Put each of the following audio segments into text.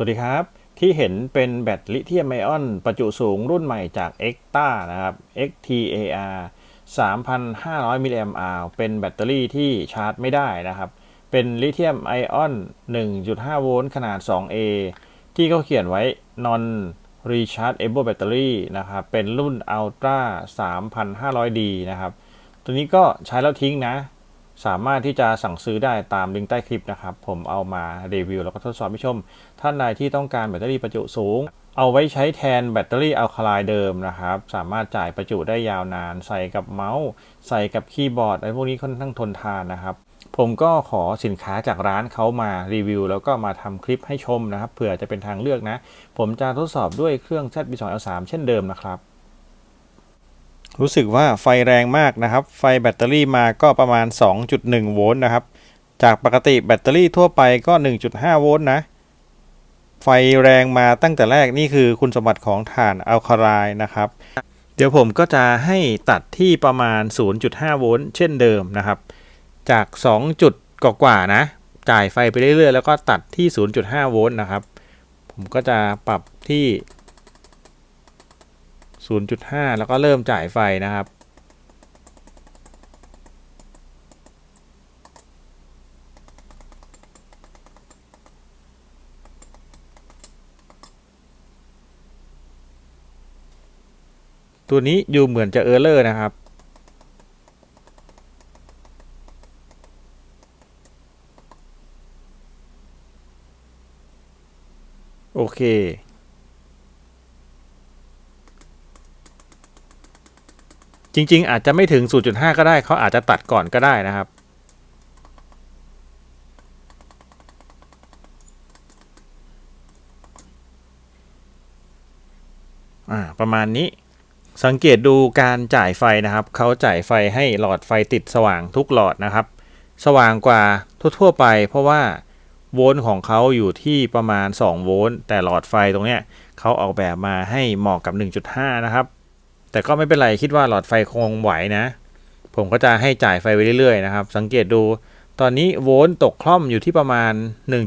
สวัสดีครับ ที่เห็นเป็นแบตลิเธียมไอออนประจุสูงรุ่นใหม่จาก e x t a นะครับ XTAR 3,500 มิลลิแอมป์เป็นแบตเตอรี่ที่ชาร์จไม่ได้นะครับ เป็นลิเธียมไอออน 1.5 โวลต์ขนาด 2A ที่เขาเขียนไว้ non rechargeable battery นะครับ เป็นรุ่น Ultra 3,500D นะครับ ตัวนี้ก็ใช้แล้วทิ้งนะ สามารถที่จะสั่งซื้อได้ตามลิงก์ใต้คลิปนะครับ ผมเอามารีวิวแล้วก็ทดสอบให้ชม ท่านใดที่ต้องการแบตเตอรี่ประจุสูง เอาไว้ใช้แทนแบตเตอรี่อัลคาไลเดิมนะครับ สามารถจ่ายประจุได้ยาวนาน ใส่กับเมาส์ ใส่กับคีย์บอร์ดอะไรพวกนี้ค่อนข้างทนทานนะครับ ผมก็ขอสินค้าจากร้านเขามารีวิว แล้วก็มาทำคลิปให้ชมนะครับเผื่อจะเป็นทางเลือกนะ ผมจะทดสอบด้วยเครื่อง ZB2L3 เช่นเดิมนะครับ รู้สึกว่าไฟแรงมากนะครับ ไฟแบตเตอรี่มาก็ประมาณ 2.1 โวลต์นะครับ จากปกติแบตเตอรี่ทั่วไปก็ 1.5 โวลต์นะ ไฟแรงมาตั้งแต่แรกนี่คือคุณสมบัติของถ่านอัลคาไลน์นะครับ เดี๋ยวผมก็จะให้ตัดที่ประมาณ 0.5 โวลต์เช่นเดิมนะครับ จาก 2 จุดกว่าๆนะ จ่ายไฟไปเรื่อยๆ แล้วก็ตัดที่ 0.5 โวลต์นะครับ ผมก็จะปรับที่ 0.5 แล้วก็เริ่มจ่ายไฟนะครับ ตัวนี้อยู่เหมือนจะเออร์เลอร์นะครับโอเค จริง ๆ อาจจะไม่ถึง 0.5 ก็ได้เขาอาจจะตัดก่อนก็ได้นะครับ ประมาณนี้สังเกตดูการจ่ายไฟนะครับ เขาจ่ายไฟให้หลอดไฟติดสว่างทุกหลอดนะครับ สว่างกว่าทั่วๆไป เพราะว่าโวลต์ของเขาอยู่ที่ประมาณ 2 โวลต์แต่หลอดไฟตรงเนี้ยเขาออกแบบมาให้เหมาะกับ 1.5 นะครับ แต่ก็ไม่เป็นไรคิดว่าหลอดไฟคงไหวนะ ผมก็จะให้จ่ายไฟไปเรื่อยๆนะครับ สังเกตดูตอนนี้โวลต์ตกคล่อมอยู่ที่ประมาณ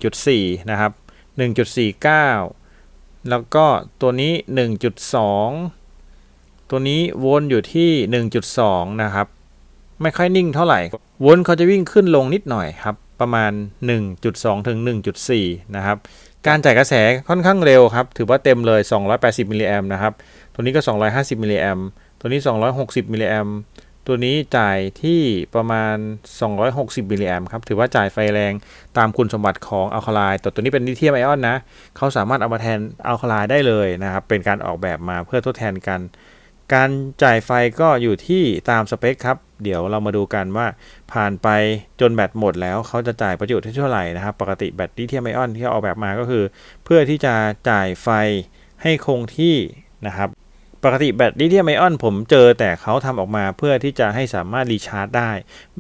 1.4 นะครับ 1.49 แล้วก็ตัวนี้ 1.2 ตัวนี้โวลต์อยู่ที่ 1.2 นะครับ ไม่ค่อยนิ่งเท่าไหร่ โวลต์เขาจะวิ่งขึ้นลงนิดหน่อยครับ ประมาณ 1.2 ถึง 1.4 นะครับ การจ่ายกระแสค่อนข้างเร็วครับ ถือว่าเต็มเลย 280มิลลิแอมนะครับ ตัวนี้ก็ 250มิลลิแอมตัวนี้ 260มิลลิแอมตัวนี้จ่ายที่ประมาณ 260มิลลิแอมครับ ถือว่าจ่ายไฟแรงตามคุณสมบัติของอัลคาไลน์แต่ตัวนี้เป็นลิเธียมไอออนนะ เขาสามารถเอามาแทนอัลคาไลน์ได้เลยนะครับ เป็นการออกแบบมาเพื่อทดแทนกัน การจ่ายไฟก็อยู่ที่ตามสเปคครับ เดี๋ยวเรามาดูกันว่าผ่านไปจนแบตหมดแล้วเขาจะจ่ายประจุที่เท่าไหร่นะครับ ปกติแบตลิเธียมไอออนที่ออกแบบมาก็คือ เพื่อที่จะจ่ายไฟให้คงที่นะครับ ปกติแบตลิเธียมไอออนผมเจอแต่เขาทำออกมาเพื่อที่จะให้สามารถรีชาร์จได้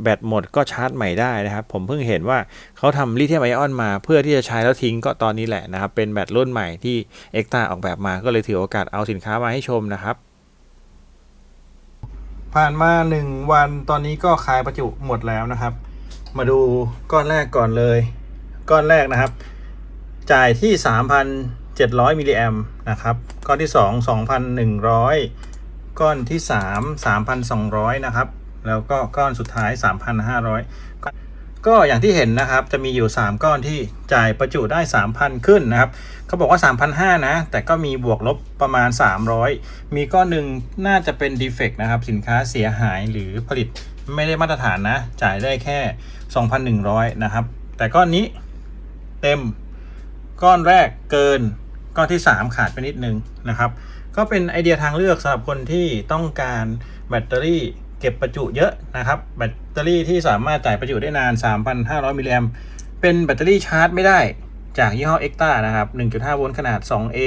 แบตหมดก็ชาร์จใหม่ได้นะครับ ผมเพิ่งเห็นว่าเขาทำลิเธียมไอออนมา เพื่อที่จะใช้แล้วทิ้งก็ตอนนี้แหละนะครับ เป็นแบตรุ่นใหม่ที่เอ็กตาออกแบบมาก็เลยถือโอกาสเอาสินค้ามาให้ชมนะครับ ผ่านมา 1 วันตอนนี้ก็ขายประจุหมดแล้วนะครับ มาดูก้อนแรกก่อนเลย ก้อนแรกนะครับ จ่ายที่ 3,700 มิลลิแอมนะครับ ก้อนที่ 2 2,100 ก้อนที่ 3 3,200 นะครับ แล้วก็ก้อนสุดท้าย 3,500 ก็อย่างที่เห็นนะครับจะมีอยู่ 3 ก้อนที่จ่ายประจุได้ 3,000 ขึ้นนะครับเขาบอกว่า 3,500 นะ แต่ก็มีบวกลบประมาณ 300 มีก้อนหนึ่งน่าจะเป็นดีเฟกต์นะครับ สินค้าเสียหายหรือผลิตไม่ได้มาตรฐานนะ จ่ายได้แค่ 2,100 นะครับ แต่ก้อนนี้เต็มก้อนแรกเกิน ก้อนที่ 3 ขาดไปนิดนึงนะครับ ก็เป็นไอเดียทางเลือกสำหรับคนที่ต้องการแบตเตอรี่ เก็บประจุเยอะนะครับ แบตเตอรี่ที่สามารถจ่ายประจุได้นาน 3,500 มิลลิแอมเป็นแบตเตอรี่ชาร์จไม่ได้จากยี่ห้อ e x t a นะครับ 1.5 โวลต์ขนาด 2A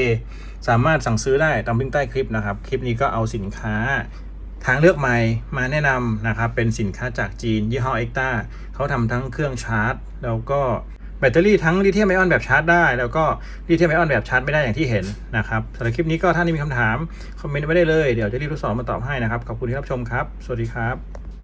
สามารถสั่งซื้อได้ตามลิงก์ใต้คลิปนะครับ คลิปนี้ก็เอาสินค้าทางเลือกใหม่มาแนะนำนะครับ เป็นสินค้าจากจีนยี่ห้อ e x t a เขาทำทั้งเครื่องชาร์จ แล้วก็ ตเตอรี่ทั้งลิเธียมไอออนแบบชาร์จได้ แล้วก็ลิเธียมไอออนแบบชาร์จไม่ได้อย่างที่เห็นนะครับสำหรับคลิปนี้ก็ถ้ามีคำถามคอมเมนต์ไว้ได้เลย เดี๋ยวจะรีบทดสอบมาตอบให้นะครับ ขอบคุณที่รับชมครับ สวัสดีครับ